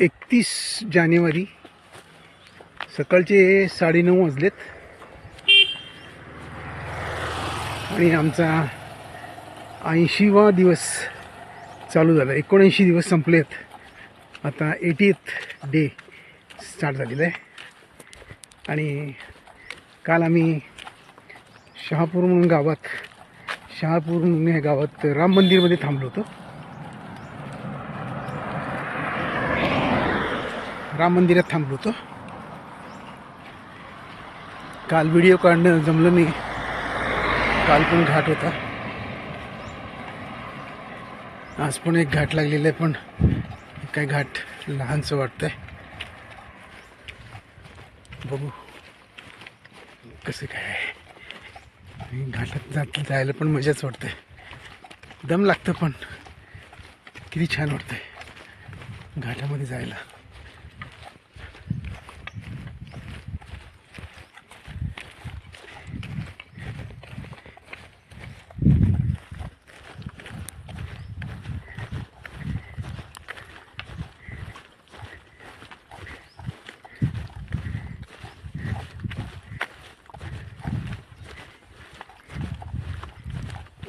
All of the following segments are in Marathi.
एकतीस जानेवारी सकाळचे साडेनऊ वाजलेत. आणि आमचा ऐंशीवा दिवस चालू झाला. एकोणऐंशी दिवस संपलेत. आता एटीएथ डे स्टार्ट झालेला आहे. आणि काल आम्ही शहापूर म्हणून गावात शहापूर या गावात राम मंदिरमध्ये थांबलो होतो. राम मंदिरात थांबलो होतो. काल व्हिडिओ काढणं जमलं नाही. काल पण घाट होता. आज पण एक घाट लागलेला आहे पण काय घाट लहानसं वाटतंय. बघू कसं काय आणि घाटात जात जायला पण मजाच वाटते दम लागतं पण. किती छान वाटतंय. घाटामध्ये जायला.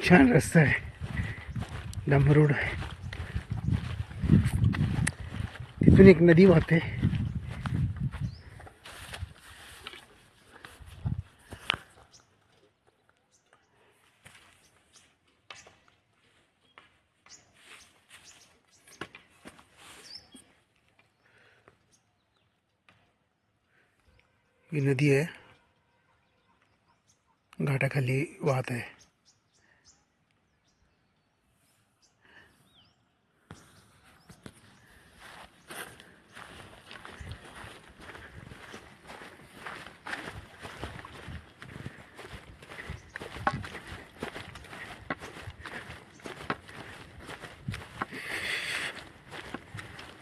छान रस्ता आहे डांबर रोड आहे तिथून एक नदी वाहते ही। नदी आहे घाटाखाली वाहत आहे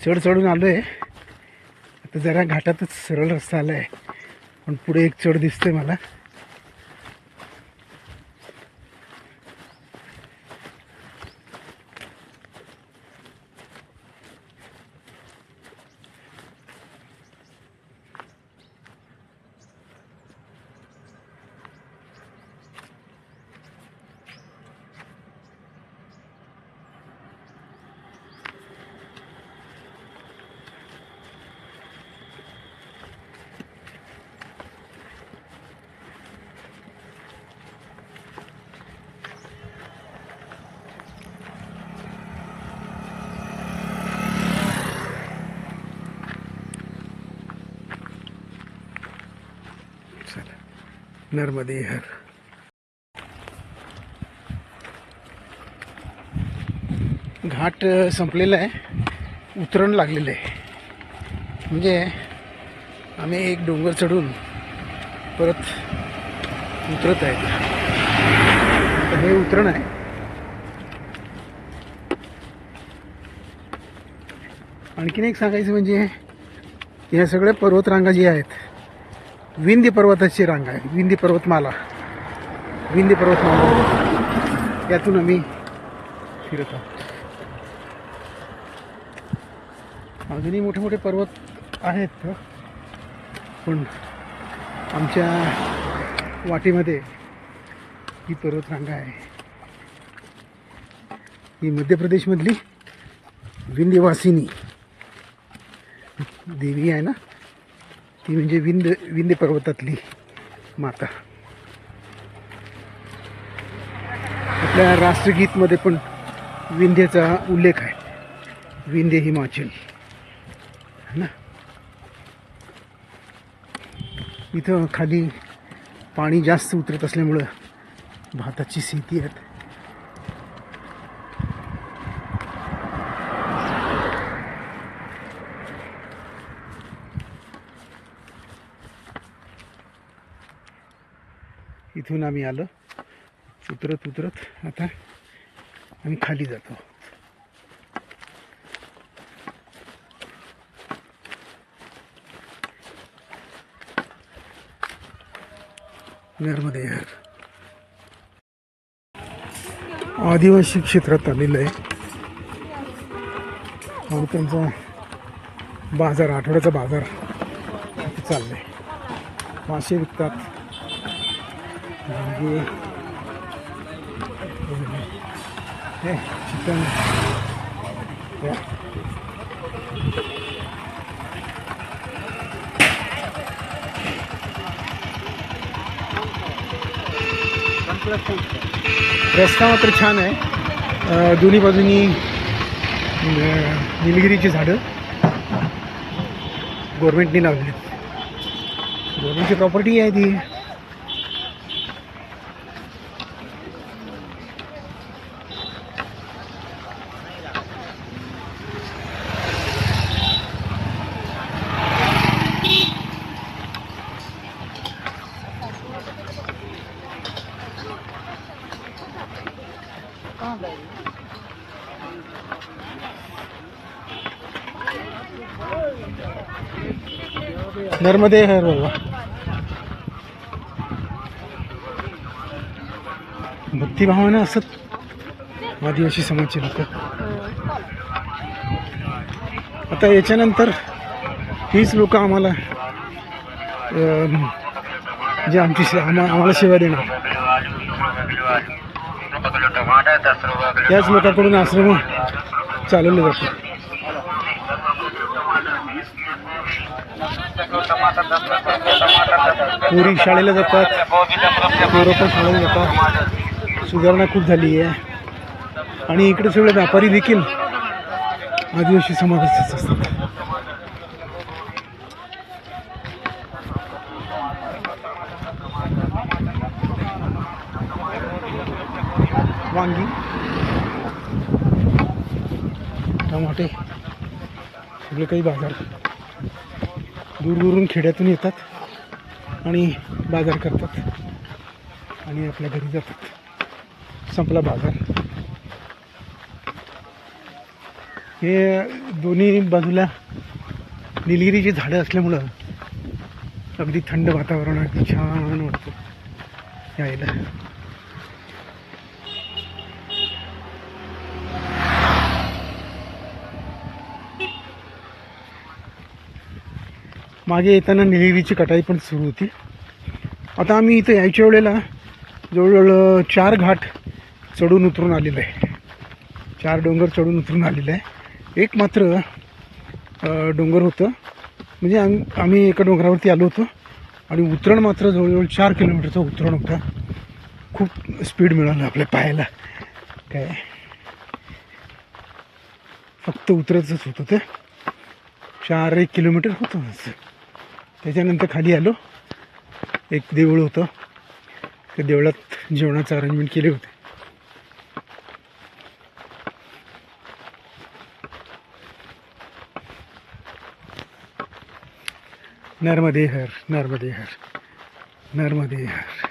चढ चढून आलो आहे आता जरा घाटातच सरळ रस्ता आला आहे पण पुढे एक चढ दिसते मला. चला. नर्मदे हर. घाट संपलेला आहे. उतरण लागलेलं आहे. म्हणजे आम्ही एक डोंगर चढून परत उतरत आहे. तर हे उतरण आहे. आणखीन एक सांगायचं म्हणजे या सगळ्या पर्वतरांगा ज्या आहेत विंध्य पर्वताची रांग आहे. विंध्य पर्वतमाला. विंध्य पर्वतमाला. यातून आम्ही फिरत आहोत. अजूनही मोठे मोठे पर्वत आहेत पण आमच्या वाटेमध्ये ही पर्वतरांगा आहे. ही मध्य प्रदेशमधली विंध्यवासिनी. देवी आहे ना? ती म्हणजे विंद विंध्य पर्वतातली माता. आपल्या राष्ट्रगीतमध्ये पण विंध्याचा उल्लेख आहे. विंध्य हिमाचल है ना? इथं खाली पाणी जास्त उतरत असल्यामुळं भाताची शेती आहेत. इथून आम्ही आलो. उतरत उतरत आता आम्ही खाली जातो. नर्मदे आदिवासी क्षेत्रात आलेलं आहे. आणि त्यांचा बाजार आठवड्याचा बाजार चाललाय. मासे विकतात. वांगे, चिकन रस्ता मात्र छान आहे. दोन्ही बाजूनी निलगिरीची झाडं गव्हर्मेंटने लावली गव्हर्मेंटची प्रॉपर्टी आहे ती. नर्मदे हर बाबा भक्तिभावानं असत आदिवासी समाजचे लोक. आता याच्यानंतर हीच लोक आम्हाला जे आमची आम्हा- आम्हाला सेवा देणार. त्याच लोकांकडून आश्रम चालवले जातात पोरी शाळेला जातात. पोरं पण शाळेला जातात. सुधारणा खूप झाली आहे आणि इकडे सगळे व्यापारी देखील आदिवासी समाजाचेच असतात. वांगी. टमाटे. सगळे काही बाजार. दूरदूरून खेड्यातून येतात आणि बाजार करतात आणि आपल्या घरी जातात. संपला बाजार. हे दोन्ही बाजूला निलगिरीची झाडं असल्यामुळं अगदी थंड वातावरण अगदी छान वाटतं यायला. मागे येताना निलगिरीची कटाई पण सुरू होती. आता आम्ही इथं यायच्या वेळेला जवळजवळ चार घाट चढून उतरून आलेलं आहे. चार डोंगर चढून उतरून आलेलं आहे. एक मात्र डोंगर होतं. म्हणजे आम आम्ही एका डोंगरावरती आलो होतो आणि उतरण मात्र जवळजवळ चार किलोमीटरचं उतरण होतं. खूप स्पीड मिळालं आपल्या पायाला. काय? फक्त उतरतच होतं ते. चार एक किलोमीटर होतं असं त्याच्यानंतर खाली आलो. एक देऊळ होतं. त्या देवळात जेवणाचं अरेंजमेंट केले होते. नर्मदे हर नर्मदे हर नर्मदे हर